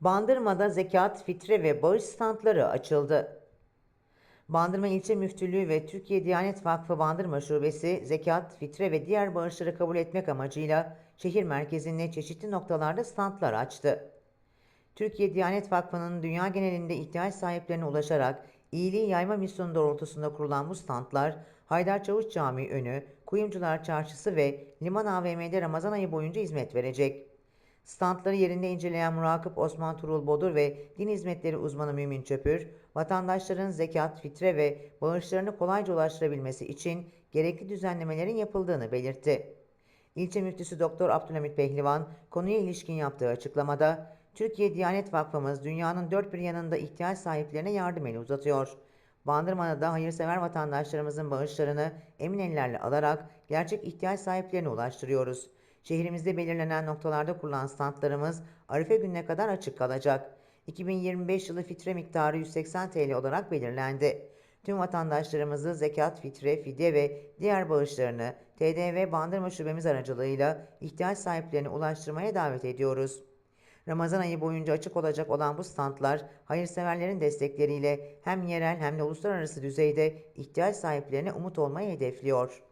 Bandırma'da zekat, fitre ve bağış standları açıldı. Bandırma İlçe Müftülüğü ve Türkiye Diyanet Vakfı Bandırma Şubesi zekat, fitre ve diğer bağışları kabul etmek amacıyla şehir merkezinde çeşitli noktalarda standlar açtı. Türkiye Diyanet Vakfı'nın dünya genelinde ihtiyaç sahiplerine ulaşarak iyiliği yayma misyonu doğrultusunda kurulan bu standlar Haydar Çavuş Camii önü, Kuyumcular Çarşısı ve Liman AVM'de Ramazan ayı boyunca hizmet verecek. Standları yerinde inceleyen murakip Osman Turul Bodur ve din hizmetleri uzmanı Mümin Çöpür, vatandaşların zekat, fitre ve bağışlarını kolayca ulaştırabilmesi için gerekli düzenlemelerin yapıldığını belirtti. İlçe müftüsü Doktor Abdülhamit Pehlivan konuya ilişkin yaptığı açıklamada Türkiye Diyanet Vakfımız dünyanın dört bir yanında ihtiyaç sahiplerine yardım eli uzatıyor. Bandırma'da da hayırsever vatandaşlarımızın bağışlarını emin ellerle alarak gerçek ihtiyaç sahiplerine ulaştırıyoruz. Şehrimizde belirlenen noktalarda kurulan standlarımız Arife gününe kadar açık kalacak. 2025 yılı fitre miktarı 180 TL olarak belirlendi. Tüm vatandaşlarımızı zekat, fitre, fidye ve diğer bağışlarını TDV Bandırma Şubemiz aracılığıyla ihtiyaç sahiplerine ulaştırmaya davet ediyoruz. Ramazan ayı boyunca açık olacak olan bu standlar hayırseverlerin destekleriyle hem yerel hem de uluslararası düzeyde ihtiyaç sahiplerine umut olmayı hedefliyor.